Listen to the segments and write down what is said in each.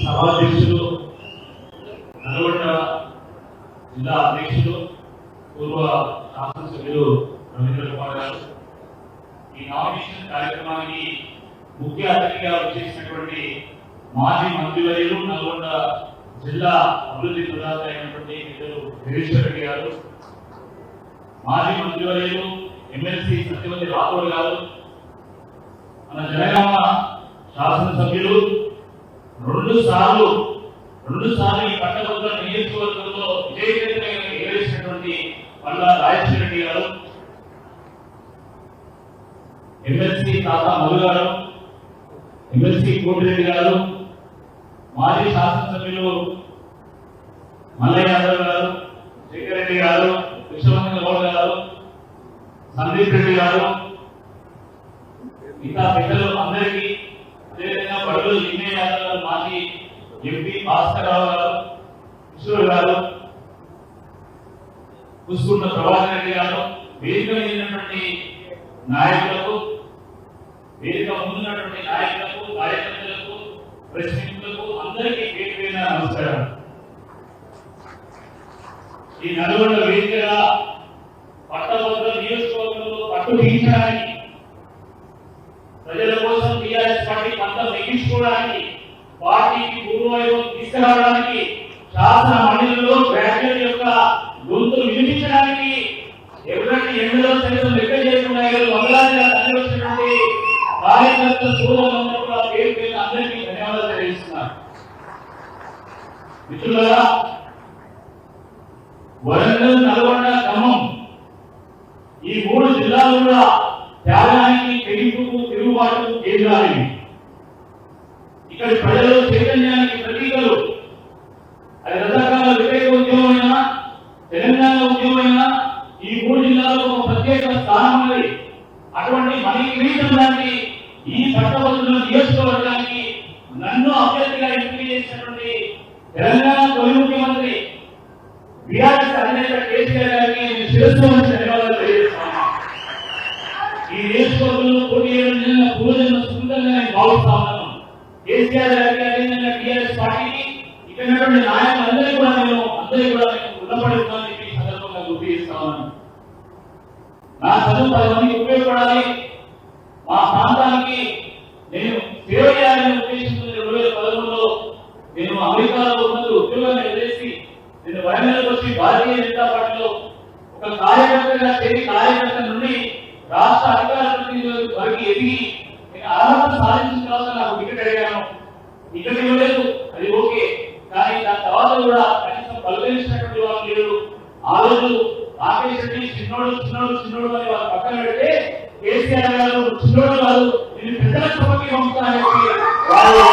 సభాధ్యక్షులు నల్గొండ జిల్లా అధ్యక్షులు పూర్వ శాసనసభ్యులు రవీంద్ర కుమార్ గారు. ఈ నామినేషన్ కార్యక్రమానికి ముఖ్య అతిథిగా వచ్చేసినటువంటి మాజీ మంత్రివర్యులు నల్గొండ జిల్లా అభివృద్ధి ప్రదాత అయినటువంటి మిత్రులు గిరీశ్వర్ రెడ్డి గారు మాజీ మంత్రివర్యులు ఎమ్మెల్సీ సత్యవతి రాథోడ్ గారు మన జనగామ శాసనసభ్యులు రెండు సార్లు రెండు సార్లు ఈ పట్టభద్రుల నియోజకవర్గంలో విజయకేతనంగా ఎగరేసినటువంటి పల్లా రాజేశ్వర రెడ్డి గారు ఎమ్మెల్సీ తాతా మధు గారు ఎమ్మెల్సీ కోటిరెడ్డి గారు మాజీ శాసనసభ్యులు మల్లయ్య యాదవ్ గారు శేఖర్ రెడ్డి గారు విశ్వనాథ గౌడ్ గారు సందీప్ రెడ్డి గారు మిగతా బిడ్డలు అందరికీ అదేవిధంగా బడులు లింగయ్య యాదవ్ గారు మాజీ ఎంపీ భాస్కర్ రావు గారు కిషోర్ గారు పుష్కున్న ప్రభాకర్ రెడ్డి గారు వేదిక మీద నాయకులకు వేదిక ముందున్నటువంటి నాయకులకు కార్యకర్తలకు ప్రెసిడెంట్లకు అందరికీ పేరు పేరున నమస్కారం ఈ నలుగురు వేదికగా పట్టభద్రుల నియోజకవర్గంలో పట్టు తీర్చడానికి ప్రజల కోసం టీఆర్ఎస్ పార్టీ పంతం పార్టీకి పూర్వయోగం తీసుకురావడానికి శాసన మండలిలో గ్రాడ్యుయేట్ యొక్క గొంతు వినిపించడానికి ఎవరైతే ఎండలో సైతం లెక్క చేయకుండా ఈరోజు వందలాదిగా తరలి వచ్చినటువంటి కార్యకర్త సోదరులందరూ కూడా పేరు పేరు అందరికీ ధన్యవాదాలు తెలియజేస్తున్నారు మిత్రులరా వరంగల్ నల్గొండ ఖమ్మం ఈ మూడు జిల్లాలు కూడా త్యాగానికి పెరుగుకు తిరుగుబాటు కేంద్రాలు ఇక్కడ ప్రజలు చైతన్యానికి ప్రతీకలు. అది రకరకాల వ్యతిరేక ఉద్యమమైనా తెలంగాణ ఉద్యమమైనా ఈ మూడు జిల్లాలో ఒక ప్రత్యేక స్థానం ఉన్నది. అటువంటి మనీ కిరీటం లాంటి ఈ పట్టభద్రుల నియోజకవర్గానికి నన్ను అభ్యర్థిగా ఎంపిక చేసినటువంటి తెలంగాణ తొలి ముఖ్యమంత్రి బీఆర్ఎస్ అధినేత కేసీఆర్ గారికి నేను శిరస్సు వంచి ధన్యవాదాలు తెలియజేస్తున్నాను. ఈ నియోజకవర్గంలో పోటీ చేయడం నిజంగా పూర్వజన్మ సుందరంగా నేను భావిస్తా ఉన్నాను. కేసీఆర్ గారికి అదేవిధంగా టీఆర్ఎస్ పార్టీకి ఇక్కడ ఉన్నటువంటి నాయకులందరికీ కూడా నేను అందరికీ కూడా నేను రుణపడుతున్నాను చెప్పి సందర్భంగా గుర్తు చేస్తా ఉన్నాను నా చదువు పది మందికి ఉపయోగపడాలి మా ప్రాంతానికి నేను సేవ రెండు వేల పదమూడులో నేను అమెరికాలో ఉద్యోగాన్ని నేను వరంగల్కి వచ్చి భారతీయ జనతా పార్టీలో ఒక కార్యకర్తగా చేరి కార్యకర్త నుండి రాష్ట్ర అధికార వరకు ఎదిగి చిన్నోడు అని వాళ్ళు పక్కన పెడితే కేసీఆర్ గారు చిన్నోడు కాదు నేను పెద్దల సభకి పంపుతానని చెప్పి వాళ్ళు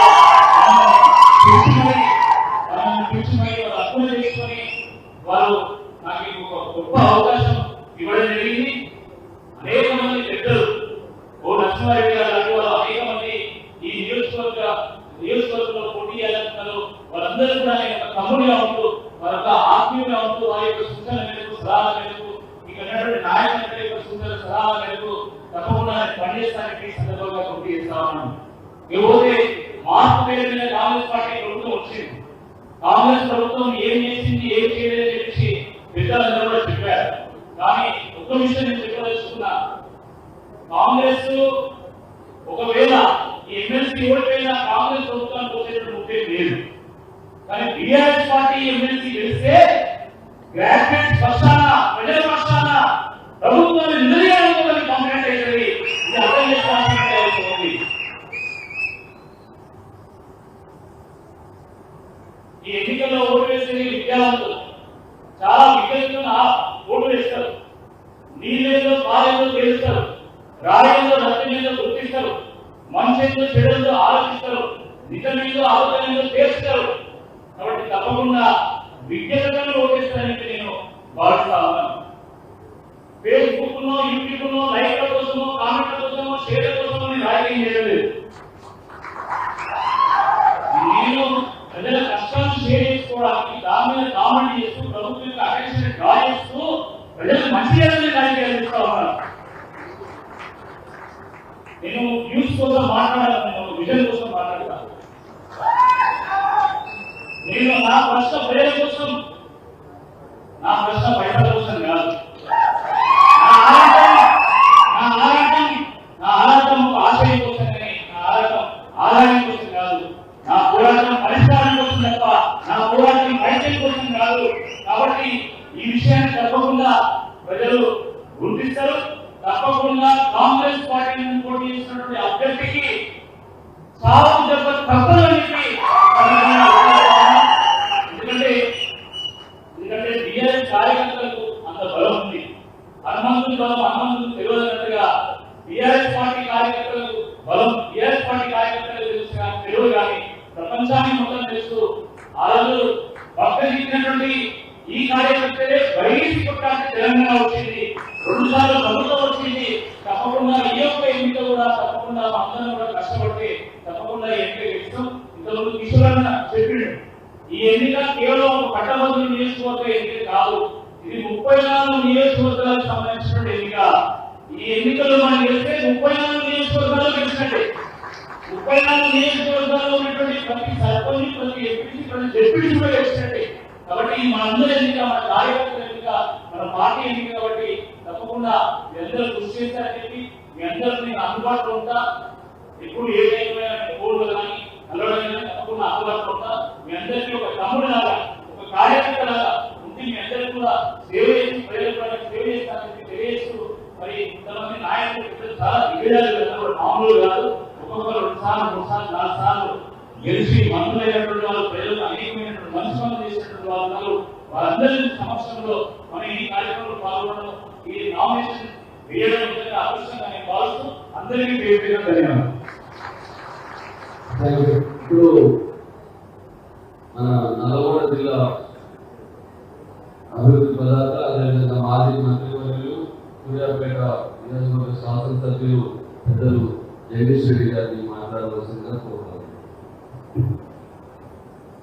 అర్థం చేసుకొని వాళ్ళు నాకు ఒక గొప్ప అవకాశం ఇవ్వడం జరిగింది. అనేక మంది పెద్దలు ఓ నరసింహారెడ్డి గారు లాంటి వాళ్ళు అనేక మంది ఈ నియోజకవర్గ నియోజకవర్గంలో పోటీ చేయాలనుకున్నారు వాళ్ళందరూ కూడా ఆయన యొక్క తమ్ముడిగా ఉంటూ వారి యొక్క ఆత్మీయంగా ఉంటూ వారి యొక్క సూచన మేరకు సలహాల మేరకు ఇక్కడ ఉన్నటువంటి యొక్క సూచన సలహాల మేరకు తప్పకుండా పనిచేస్తానికి సందర్భంగా పోటీ చేస్తా ఉన్నాను. మార్పు పేరు మీద కాంగ్రెస్ పార్టీ ప్రభుత్వం వచ్చింది. కాంగ్రెస్ ప్రభుత్వం ఏం చేసింది ఏం చేయలేదని చెప్పేసి పెద్దలందరూ కూడా చెప్పారు. కానీ ఒక్క విషయం నేను చెప్పదలుచుకున్నా. కాంగ్రెస్ ఒకవేళ ఎమ్మెల్సీ ఓడిపోయినా కాంగ్రెస్ ప్రభుత్వానికి వచ్చేటువంటి లేదు. కానీ బీఆర్ఎస్ పార్టీ ఎమ్మెల్సీ గెలిస్తే గ్రాడ్యుయేట్స్ పక్షాన ప్రజల పక్షాన ప్రభుత్వాన్ని నిలదీయాలనుకోవడానికి కాంగ్రెస్ అవుతుంది ఇది అర్థం చేసుకోవాల్సిన అవసరం ఉంది ఈ ఎన్నికల్లో ఓటు వేసే విద్యావంతులు. చాలా విద్యార్థులు ఓటు వేస్తారు. నీళ్ళేదో పాలేదో తెలుస్తారు రాయేదో రక్తమేదో గుర్తిస్తారు. మంచేదో చెడుతో ఆలోచిస్తారు. నిజమేదో ఆలోచనలో చేస్తారు కామెంట్ చేస్తూ ప్రభుత్వం యొక్క అటెన్షన్ డ్రా చేస్తూ ప్రజలకు మంచి చేయాలని కార్యక్రమాలు ఇస్తా ఉన్నాను నేను న్యూస్ కోసం మాట్లాడాను నేను విజన్ కోసం మాట్లాడతాను. నేను నా ప్రశ్న ప్రజల కోసం నా ప్రశ్న పైసల కోసం కాదు. ఆరాటం ఆరాటం ఆశయం కోసం కానీ ఆరాటం ఆదాయం కోసం కాదు నా పోరాటం పరిష్కారం కోసం తప్ప నా పోరాటం ఐక్యం కోసం కాదు కాబట్టి ఈ విషయాన్ని తప్పకుండా ప్రజలు గుర్తిస్తారు తప్పకుండా కాంగ్రెస్ పార్టీ నుంచి పోటీ చేసినటువంటి అభ్యర్థికి సాగు దెబ్బ తప్పదని చెప్పి ఎందుకంటే ఎందుకంటే బిఆర్ఎస్ కార్యకర్తలకు అంత బలం ఉంది హనుమంతుని బలం హనుమంతుని తెలియదన్నట్టుగా బిఆర్ఎస్ పార్టీ కార్యకర్తలకు బలం బిఆర్ఎస్ పార్టీ కార్యకర్తలకు తెలుసు కానీ కానీ ప్రపంచాన్ని మొత్తం తెలుస్తూ ఆ రోజు భక్తించినటువంటి ఈ కార్యకర్తలే బయటికి కొట్టాల్సి తెలంగాణ వచ్చింది. రెండు సార్లు ప్రభుత్వం వచ్చింది. తప్పకుండా ఈ యొక్క ఎన్నిక కూడా తప్పకుండా మా అందరం కూడా కష్టపడితే తప్పకుండా ఎన్నిక ఇస్తాం ఇంతకుముందు కిషోరన్న చెప్పిండు ఈ ఎన్నిక కేవలం ఒక పట్టభద్రులు నియోజకవర్గ ఎన్నిక కాదు ఇది ముప్పై నాలుగు నియోజకవర్గాలకు సంబంధించినటువంటి ఎన్నిక. ఈ ఎన్నికలు మన ముప్పై నియోజకవర్గాల్లో ఉన్నటువంటి ప్రతి సర్పంచ్ ప్రతి ఎంపీ ప్రతి డిప్యూటీ కూడా గెలిచినట్టే కాబట్టి ఈ మన అందరి ఎన్నిక మన కార్యకర్తల ఎన్నిక మన పార్టీ ఎన్నిక కాబట్టి తప్పకుండా మీ అందరూ కృషి చేస్తారని చెప్పి మీ అందరూ నేను అందుబాటులో ఉంటా. ఎప్పుడు ఏ టైంలో ఫోన్లు కానీ కలవడం కానీ తప్పకుండా అందుబాటులో ఉంటా. మీ అందరికీ ఒక తమ్ముడు లాగా ఒక కార్యకర్త లాగా ఉండి మీ అందరికీ కూడా సేవ చేసి ప్రజలకు సేవ చేస్తానని తెలియజేస్తూ మరి కొంతమంది నాయకులు చాలా దిగజారు మామూలు కాదు. ఒక్కొక్కరు సార్లు మూడు సార్లు నాలుగు సార్లు గెలిచి మంత్రులైనటువంటి వాళ్ళు ప్రజలు అనేకమైనటువంటి మంచి పనులు చేసినటువంటి వాళ్ళు వారందరి సమక్షంలో మన ఈ కార్యక్రమంలో పాల్గొనడం ఈ నామినేషన్ వేయడం నిజంగా అదృష్టంగా నేను భావిస్తూ అందరికీ పేరు పేరు ధన్యవాదాలు. ఇప్పుడు మన నల్గొండ జిల్లా అభివృద్ధి పదార్థ అదేవిధంగా మాజీ మంత్రివర్యులు సూర్యాపేట నియోజకవర్గ శాసనసభ్యులు పెద్దలు జగదీష్ రెడ్డి గారిని Mataroso cantou. Né,